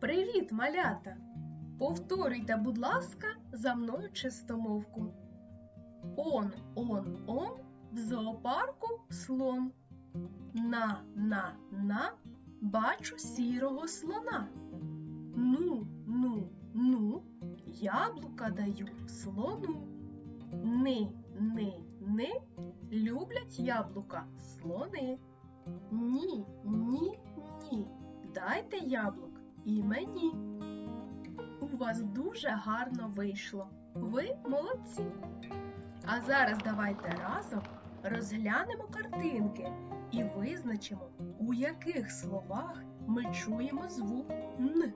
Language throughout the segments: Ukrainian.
Привіт, малята! Повторюйте, будь ласка, за мною чистомовку. Он, он, он, в зоопарку слон. На, на, на, бачу сірого слона. Ну, ну, ну, яблука даю слону. Ни, ни, ни, люблять яблука слони. Ні, ні, ні, дайте яблук і мені. У вас дуже гарно вийшло. Ви молодці. А зараз давайте разом розглянемо картинки і визначимо, у яких словах ми чуємо звук Н.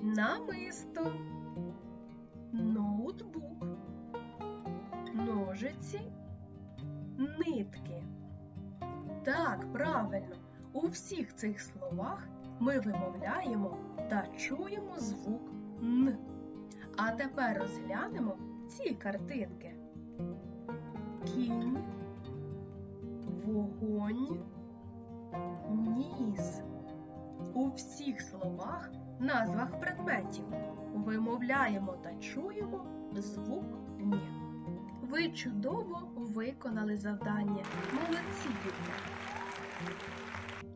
Намисто, ноутбук, ножиці, нитки. Так, правильно, у всіх цих словах ми вимовляємо та чуємо звук Н. А тепер розглянемо ці картинки. Кінь, вогонь, ніс. У всіх словах, назвах предметів вимовляємо та чуємо звук Н. Ви чудово виконали завдання. Молодці дітки.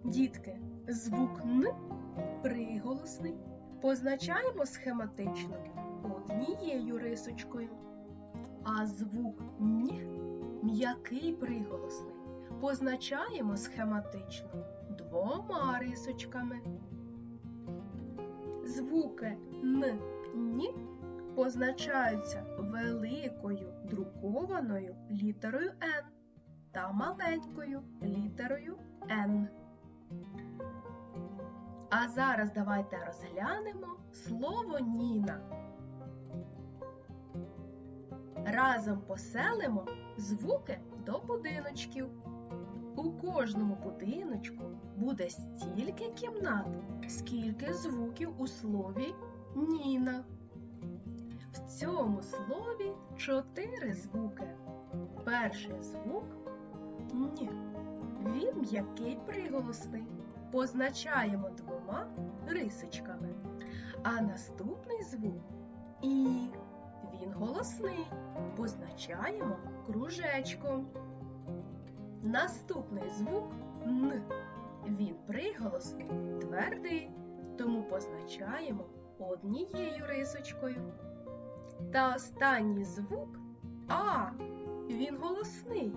Дітки, звук Н приголосний позначаємо схематично однією рисочкою, а звук Н м'який приголосний позначаємо схематично двома рисочками. Звуки Н, Н позначаються великою друкованою літерою Н та маленькою літерою Н. А зараз давайте розглянемо слово Ніна. Разом поселимо звуки до будиночків. У кожному будиночку буде стільки кімнат, скільки звуків у слові Ніна. В цьому слові чотири звуки. Перший звук Ні. Він м'який приголосний. Позначаємо двома рисочками. А наступний звук І. Він голосний. Позначаємо кружечком. Наступний звук Н. Він приголосний, твердий, тому позначаємо однією рисочкою. Та останній звук А. Він голосний.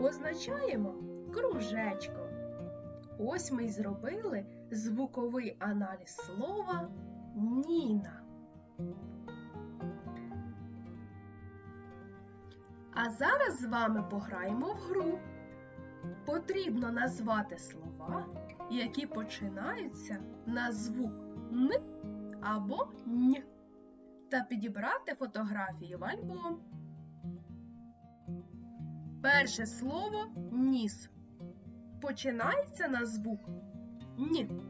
Позначаємо кружечком. Ось ми й зробили звуковий аналіз слова Ніна. А зараз з вами пограємо в гру. Потрібно назвати слова, які починаються на звук Н або Н та підібрати фотографії в альбом. Перше слово ніс. Починається на звук Н.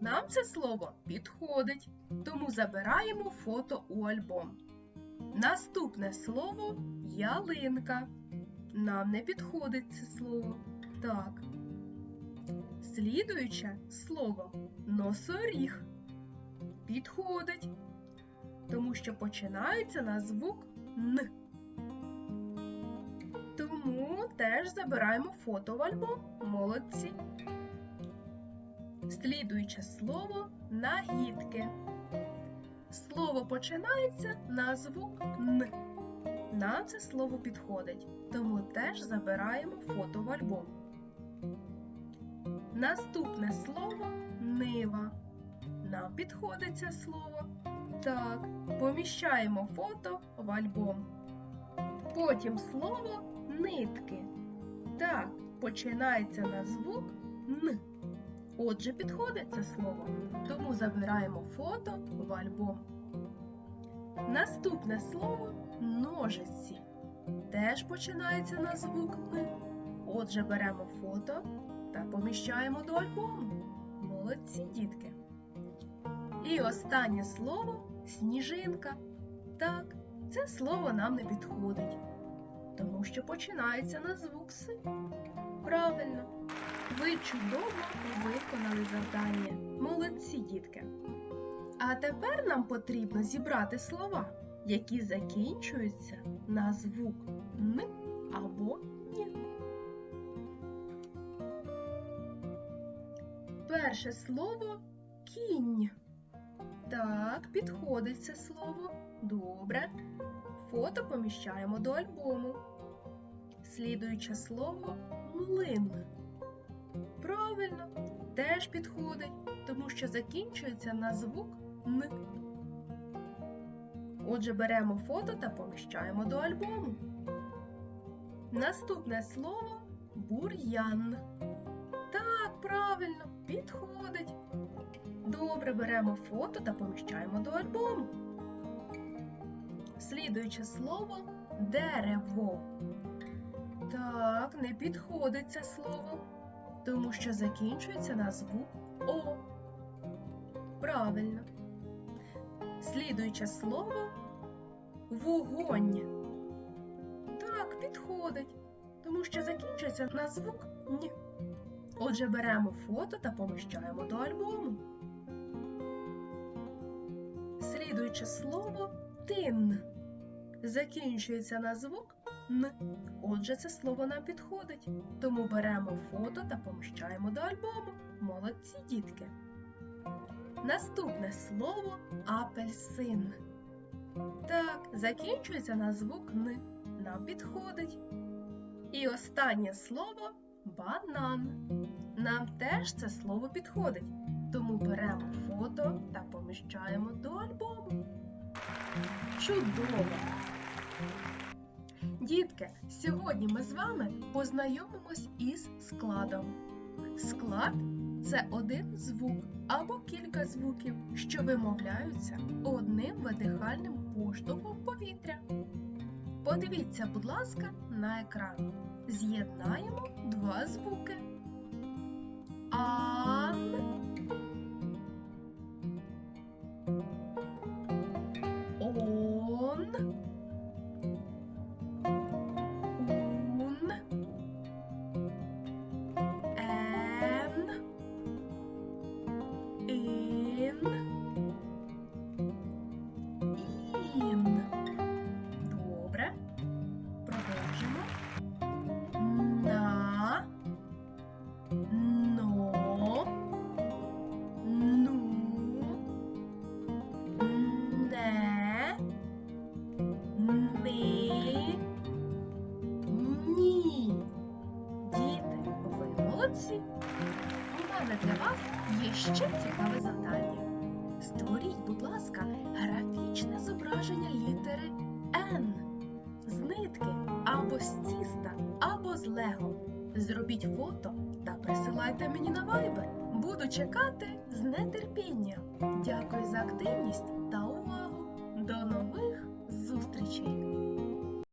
Нам це слово підходить, тому забираємо фото у альбом. Наступне слово ялинка. Нам не підходить це слово. Так. Слідуюче слово носоріг. Підходить, тому що починається на звук Н. теж забираємо фото в альбом. Молодці. Слідуюче слово нагідки. Слово починається на звук Н. Нам це слово підходить, тому теж забираємо фото в альбом. Наступне слово нива. Нам підходить це слово. Так, поміщаємо фото в альбом. Потім слово нитки. Так, починається на звук Н. Отже, підходить це слово, тому забираємо фото в альбом. Наступне слово ножиці. Теж починається на звук Н. Отже, беремо фото та поміщаємо до альбому. Молодці дітки. І останнє слово сніжинка. Так, це слово нам не підходить, тому що починається на звук С. Правильно, ви чудово виконали завдання. Молодці! дітки. А тепер нам потрібно зібрати слова, які закінчуються на звук Н або Н. Перше слово кінь. Так, підходить це слово. Добре. Фото поміщаємо до альбому. Слідуюче слово млин. Правильно, теж підходить, тому що закінчується на звук Н. Отже, беремо фото та поміщаємо до альбому. Наступне слово бур'ян. Так, правильно, підходить. Добре, беремо фото та поміщаємо до альбому. Слідуюче слово дерево. Так, не підходить це слово, тому що закінчується на звук О. Правильно. Слідуюче слово вогонь. Так, підходить, тому що закінчується на звук Н. Отже, беремо фото та поміщаємо до альбому. Слідуюче слово тин. Закінчується на звук Н. Отже, це слово нам підходить. Тому беремо фото та поміщаємо до альбому. Молодці дітки. Наступне слово апельсин. Так, закінчується на звук Н. Нам підходить. І останнє слово банан. Нам теж це слово підходить. Тому беремо фото та поміщаємо до альбому. Чудово! Дітки, сьогодні ми з вами познайомимось із складом. Склад це один звук або кілька звуків, що вимовляються одним видихальним поштовхом повітря. Подивіться, будь ласка, на екран. З'єднаємо два звуки. Ан. Ще цікаве завдання. Створіть, будь ласка, графічне зображення літери Н з нитки або з тіста, або з лего. Зробіть фото та присилайте мені на Viber. Буду чекати з нетерпінням. Дякую за активність та увагу. До нових зустрічей!